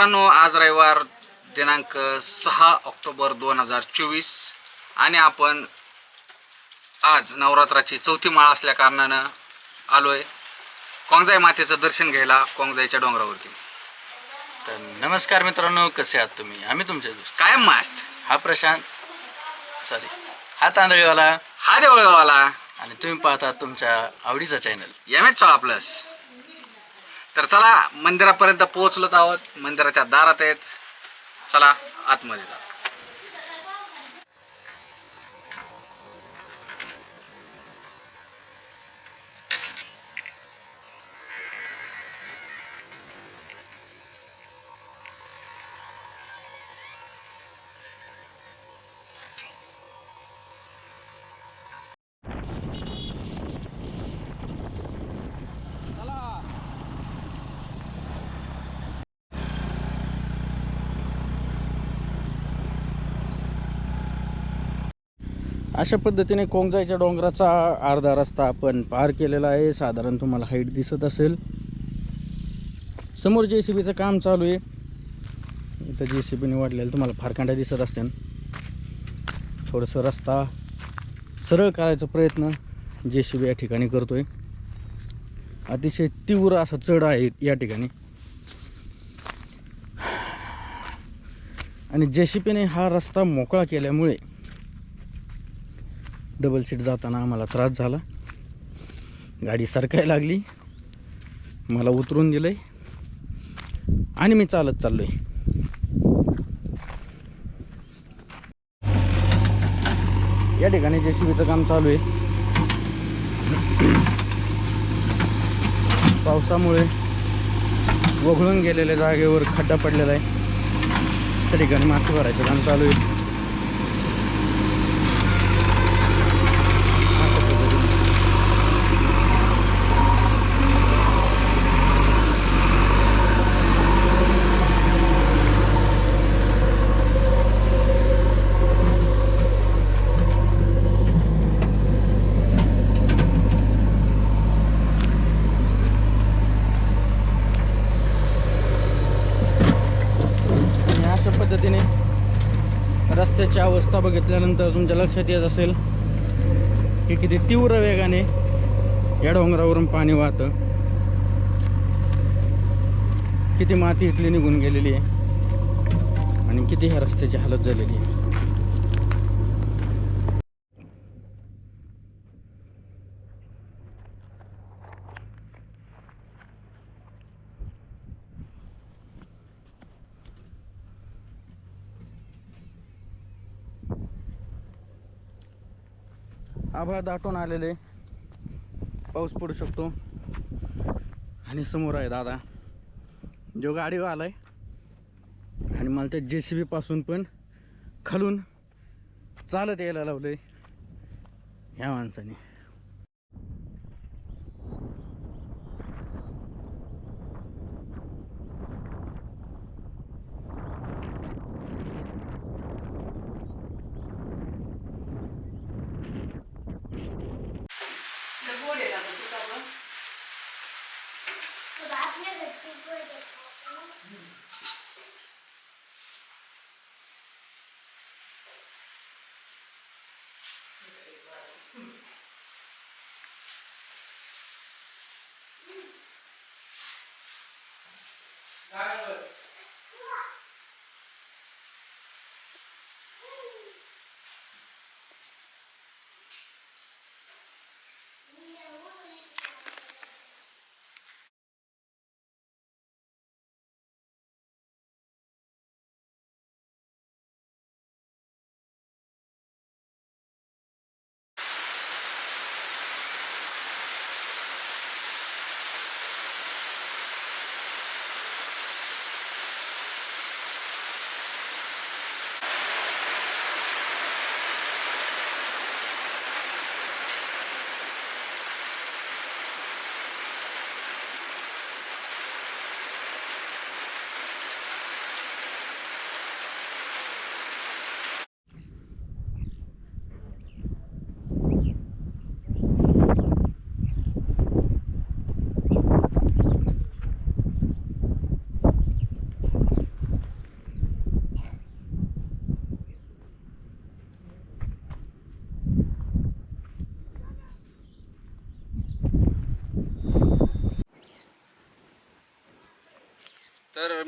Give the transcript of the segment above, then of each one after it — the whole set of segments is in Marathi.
मित्रांनो आज रविवार दिनांक सहा ऑक्टोबर दोन हजार चोवीस आणि आपण आज नवरात्राची चौथी माळ असल्या कारणानं आलोय कोंगजाई मातेचं दर्शन घ्यायला कोंगजाईच्या डोंगरावरती. तर नमस्कार मित्रांनो कसे आहात तुम्ही? आम्ही तुमचे दोस्त. कायम मास्त. हा प्रशांत सॉरी हा तांदळीवाला. हा देवळगावाला आणि तुम्ही पाहता तुमच्या आवडीचा चॅनल एम एच सोळा प्लस तर चला मंदिरापर्यंत पोहोचलोत आहोत. मंदिराच्या दारात आहेत. चला आतमध्ये जा. अशा पद्धतीने कोंगजाईच्या डोंगराचा अर्धा रस्ता आपण पार केलेला आहे. साधारण तुम्हाला हाईट दिसत असेल. समोर जे सी बीचं काम चालू आहे. इथं जे सी बीने वाढलेलं तुम्हाला फारकांड्या दिसत असतील. थोडंसं रस्ता सरळ करायचा प्रयत्न जे सी बी या ठिकाणी करतोय. अतिशय तीव्र असा चढ आहे या ठिकाणी. आणि जे सी पीने हा रस्ता मोकळा केल्यामुळे डबल सीट जाताना आम्हाला त्रास झाला. गाडी सरकायला लागली. मला उतरून दिलंय. आणि मी चालत चाललोय. या ठिकाणी जे सी काम चालू आहे. पावसामुळे वगळून गेलेल्या जागेवर खड्डा पडलेला आहे. त्या ठिकाणी माती भरायचं काम चालू आहे अशा पद्धतीने. आणि अशा पद्धतीने रस्त्याची अवस्था बघितल्यानंतर तुमच्या लक्षात येत असेल की किती तीव्र वेगाने या डोंगरावरून पाणी वाहतं. किती माती इथली निघून गेलेली आहे आणि किती ह्या रस्त्याची हालत झालेली आहे. आभाळ दाटून आलेले. पाऊस पडू शकतो. आणि समोर आहे दादा. जो गाडीवर आलाय. आणि मला त्या जे सी बी पासून पण खालून चालत यायला लावलंय. ह्या माणसाने.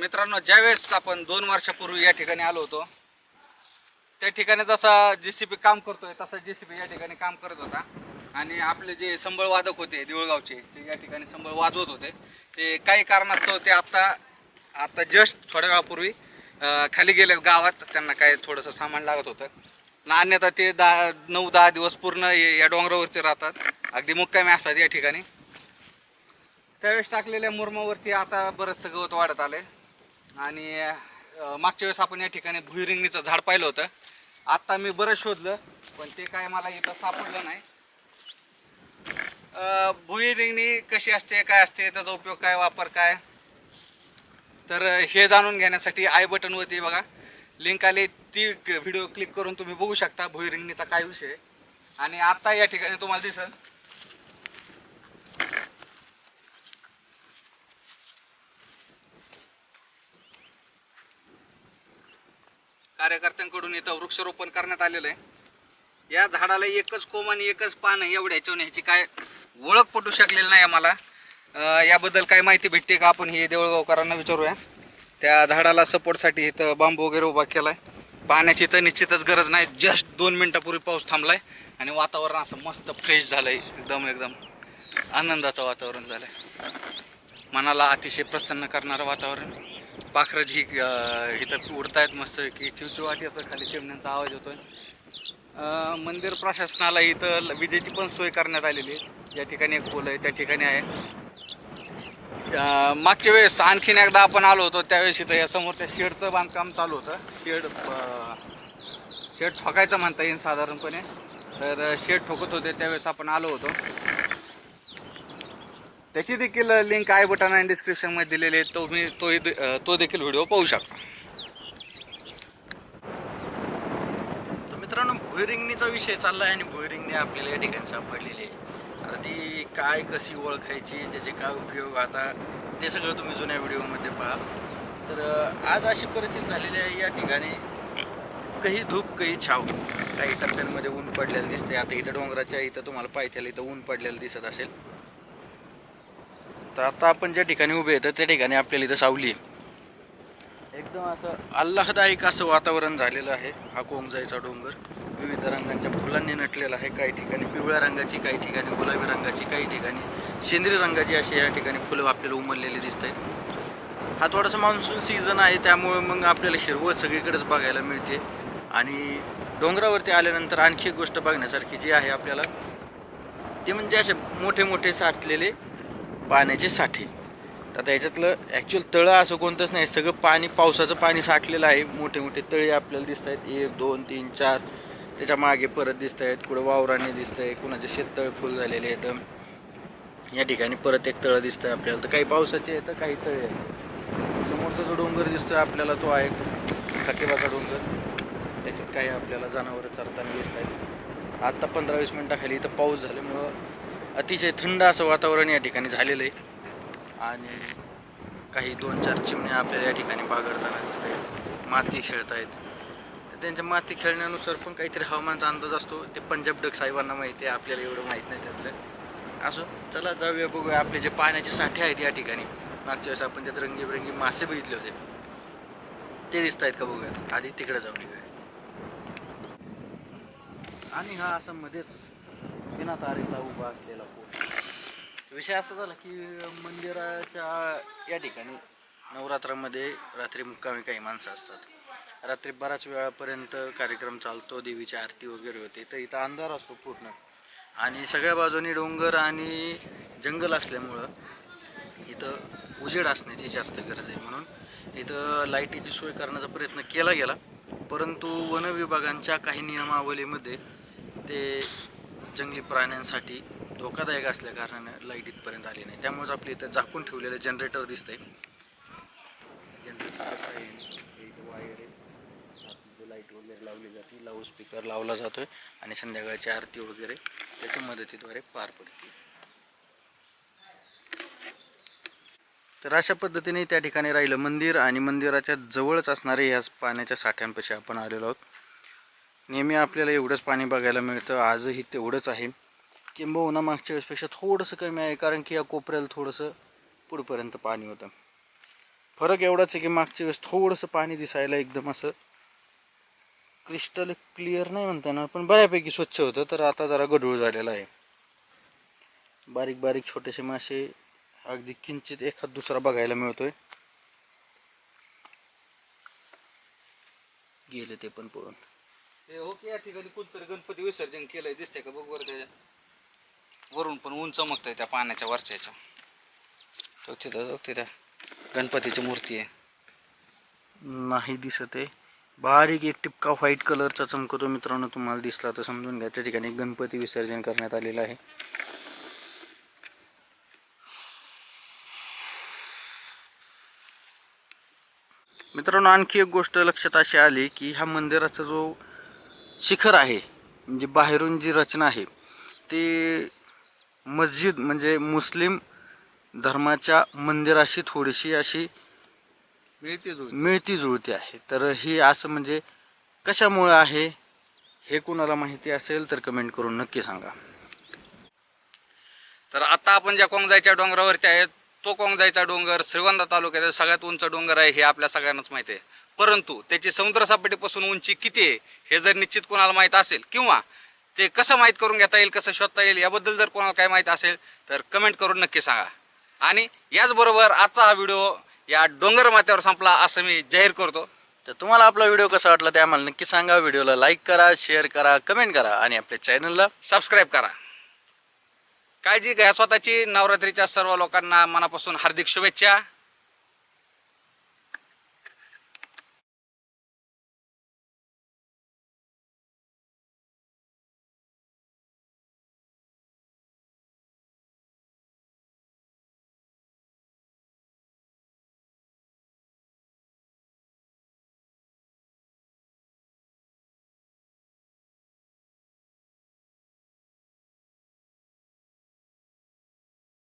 मित्रांनो ज्यावेळेस आपण दोन वर्षापूर्वी या ठिकाणी आलो होतो त्या ठिकाणी जसा जे सी पी काम करतोय तसा जे सी पी या ठिकाणी काम करत होता. आणि आपले जे संबळ वादक होते देऊळगावचे ते या ठिकाणी संबळ वाजवत होते. ते काही कारणास्तव ते आता आता जस्ट थोड्या वेळापूर्वी खाली गेले गावात त्यांना काय थोडंसं सामान लागत होतं. ना अन्यथा ते दहा नऊ दहा दिवस पूर्ण या डोंगरावरचे राहतात. अगदी मुक्कामी असतात या ठिकाणी. त्यावेळेस टाकलेल्या मुरमावरती आता बरंचसं गवत वाढत आलंय. आणि अं, मागच्या वेळेस आपण या ठिकाणी भुईरिंगणीचं झाड पाहिलं होतं. आत्ता मी बरं शोधलं पण ते काय मला इथं सापडलं नाही. अं, भुईरिंगणी कशी असते काय असते त्याचा उपयोग काय वापर काय? तर अं, हे जाणून घेण्यासाठी आय बटनवरती बघा. लिंक आली ती व्हिडिओ क्लिक करून तुम्ही बघू शकता भुईरिंगणीचा काय विषय. आहे. आणि आता या ठिकाणी तुम्हाला दिसल कार्यकर्त्यांकडून इथं वृक्षारोपण करण्यात आलेलं आहे. या झाडाला एकच कोम आणि एकच पान एवढ्या ह्याच्यावर ह्याची काय ओळख पटू शकलेली नाही आम्हाला. याबद्दल काय माहिती भेटते का? आपण हे देऊळगावकरांना विचारूया. त्या झाडाला सपोर्टसाठी इथं बांबू वगैरे उभा केला आहे पाण्याची तर निश्चितच गरज नाही. जस्ट दोन मिनटापूर्वी पाऊस थांबलाय आणि वातावरण असं मस्त फ्रेश झालं आहे एकदम एकदम आनंदाचं वातावरण झालं आहे मनाला अतिशय प्रसन्न करणारं वातावरण. पाखरं ही इथं इथं उडतायत मस्त की चिवचिवाट येतं खाली चिमण्यांचा आवाज येतोय. मंदिर प्रशासनाला इथं ल- विजेची पण सोय करण्यात आलेली आहे. या ठिकाणी एक पोल आहे त्या ठिकाणी आहे. मागच्या वेळेस आणखीन एकदा आपण आलो होतो त्यावेळेस इथं या समोरच्या शेडचं बांधकाम चालू होतं. शेड शेड ठोकायचं म्हणता येईल साधारणपणे. तर शेड ठोकत होते त्यावेळेस आपण आलो होतो. त्याची देखील लिंक आय बटन आणि डिस्क्रिप्शनमध्ये दिलेली आहे. तो मी तोही तो देखील व्हिडिओ पाहू शकता. तर मित्रांनो भुईरिंगणीचा विषय चालला आहे आणि भुईरिंगणी आपल्याला या ठिकाणी सापडलेली आहे. आता ती काय कशी ओळखायची त्याचे काय उपयोग आता ते सगळं तुम्ही जुन्या व्हिडिओमध्ये पहा. तर आज अशी परिस्थिती झालेली आहे या ठिकाणी काही धूप काही छाव. काही टप्प्यांमध्ये ऊन पडलेलं दिसते आता इथं डोंगराच्या इथं तुम्हाला पायथ्याला इथं ऊन पडलेलं दिसत असेल. तर आता आपण ज्या ठिकाणी उभे आहेत त्या ठिकाणी आपल्याला इथं सावली आहे. एकदम असं आल्हादायक असं वातावरण झालेलं आहे. हा कोंगजाईचा डोंगर. विविध रंगांच्या फुलांनी नटलेला आहे. काही ठिकाणी पिवळ्या रंगाची काही ठिकाणी गुलाबी रंगाची काही ठिकाणी सेंद्रिय रंगाची अशी या ठिकाणी फुलं आपल्याला उमललेली दिसत आहेत हा थोडासा मान्सून सीझन आहे त्यामुळे मग आपल्याला हिरवळ सगळीकडेच बघायला मिळते. आणि डोंगरावरती आल्यानंतर आणखी एक गोष्ट बघण्यासारखी जी आहे आपल्याला ते म्हणजे असे मोठे मोठे साठलेले पाण्याचे साठे. तर आता याच्यातलं ॲक्च्युअल तळं असं कोणतंच नाही सगळं पाणी पावसाचं पाणी साठलेलं आहे. मोठे मोठे तळे आपल्याला दिसत आहेत एक दोन तीन चार. त्याच्यामागे परत दिसत आहेत कुठं वावराने दिसत आहे कुणाचे शेततळ फुल झालेले आहेत. या ठिकाणी परत एक तळं दिसतं आहे आपल्याला. तर काही पावसाचे आहेत तर काही तळे आहेत. समोरचा जो डोंगर दिसतोय आपल्याला तो आहे. खकेबाचा डोंगर. त्याच्यात काही आपल्याला जनावरं चरताना दिसत आहेत आत्ता पंधरा वीस मिनटाखाली इथं पाऊस झाल्यामुळं अतिशय थंड असं वातावरण या ठिकाणी झालेलं आहे. आणि काही दोन चार चिमण्या आपल्याला या ठिकाणी बागडताना दिसत आहेत. माती खेळत आहेत त्यांच्या माती खेळण्यानुसार पण काहीतरी हवामानाचा अंदाज असतो. ते पंजाब डग साहेबांना माहिती आहे. आपल्याला एवढं माहीत नाही त्यातलं. असो चला जाऊया बघूया. आपले जे पाण्याचे साठे आहेत या ठिकाणी. मागच्या वेळेस आपण त्यात रंगीबेरंगी मासे बघितले होते. ते दिसत आहेत का बघूयात? आधी तिकडे जाऊन येऊया. आणि हा असा मध्येच बिना तारेचा उभा असलेला पूल विषय असा झाला की मंदिराच्या या ठिकाणी नवरात्रामध्ये रात्री मुक्कामी काही माणसं असतात. रात्री बऱ्याच वेळापर्यंत कार्यक्रम चालतो देवीची आरती वगैरे होते. तर इथं अंधार असतो पूर्ण. आणि सगळ्या बाजूनी डोंगर आणि जंगल असल्यामुळं इथं उजेड असण्याची जास्त गरज आहे म्हणून इथं लाईटीची सोय करण्याचा प्रयत्न केला गेला. परंतु वनविभागांच्या काही नियमावलीमध्ये ते जंगली प्राण्यांसाठी धोकादायक असल्या कारणाने लाइट इथपर्यंत आली नाही. त्यामुळेच आपली इथं झाकून ठेवलेलं जनरेटर दिसतंय. जनरेटर कसं आहे? जनरेटर वायर आहे. लाइट वगैरे लावली जाते. लाऊड स्पीकर लावला आहे आणि संध्याकाळची आरती वगैरे त्याच्या मदतीद्वारे पार पडते. तर अशा पद्धतीने त्या ठिकाणी राहिलं मंदिर आणि मंदिराच्या जवळच असणारे ह्या पाण्याच्या साठ्यांपाशी आपण आलेलो आहोत. नेहमी आपल्याला एवढंच पाणी बघायला मिळतं. आजही तेवढंच आहे. किंबहुना मागच्या वेळेसपेक्षा थोडंसं कमी आहे. कारण की या कोपऱ्याला थोडंसं पुढपर्यंत पाणी होतं. फरक एवढाच आहे की मागच्या वेळेस थोडंसं पाणी दिसायला एकदम असं क्रिस्टल क्लिअर नाही म्हणता येणार पण बऱ्यापैकी स्वच्छ होतं. तर आता जरा गढूळ झालेलं आहे. बारीक बारीक छोटेसे मासे अगदी किंचित एखाद दुसरा बघायला मिळतोय. गेले ते पण पळून हो की या ठिकाणी कोणतरी गणपती विसर्जन केलंय दिसतंय का? बघ बरं त्याच्या वरून पण ऊन चमकतंय त्या पाण्याच्या वरच्या ह्याच्या तो तिथं बघ तिथं. गणपतीची मूर्ती आहे. नाही दिसत आहे. बारीक एक टिपका व्हाईट कलरचा चमकतो मित्रांनो तुम्हाला दिसला तर समजून घ्या. त्या ठिकाणी गणपती विसर्जन करण्यात आलेलं आहे. मित्रांनो आणखी एक गोष्ट लक्षात अशी आली की ह्या मंदिराचा जो शिखर आहे म्हणजे बाहेरून जी रचना आहे ते मस्जिद म्हणजे मुस्लिम धर्माच्या मंदिराशी थोडीशी अशी मिळते जुळते. मिळती जुळती आहे. तर ही असं म्हणजे कशामुळं आहे हे कुणाला माहिती असेल तर कमेंट करून नक्की सांगा. तर आता आपण ज्या कोंगजाईच्या डोंगरावरती आहे तो कोंगजाईचा डोंगर श्रीगोंदा तालुक्याचा सगळ्यात उंच डोंगर आहे हे आपल्या सगळ्यांनाच माहिती आहे. परंतु त्याची समुद्र सपाटीपासून उंची किती आहे हे जर निश्चित कोणाला माहीत असेल किंवा ते कसं माहीत करून घेता येईल कसं शोधता येईल याबद्दल जर कोणाला काय माहीत असेल तर कमेंट करून नक्की सांगा. आणि याचबरोबर आजचा हा व्हिडिओ या डोंगर माथ्यावर संपला असं मी जाहीर करतो. तर तुम्हाला आपला व्हिडिओ कसा वाटला ते आम्हाला नक्की सांगा. व्हिडिओला लाईक करा शेअर करा कमेंट करा आणि आपल्या चॅनलला सबस्क्राईब करा. काळजी घ्या. स्वतःची नवरात्रीच्या सर्व लोकांना मनापासून हार्दिक शुभेच्छा.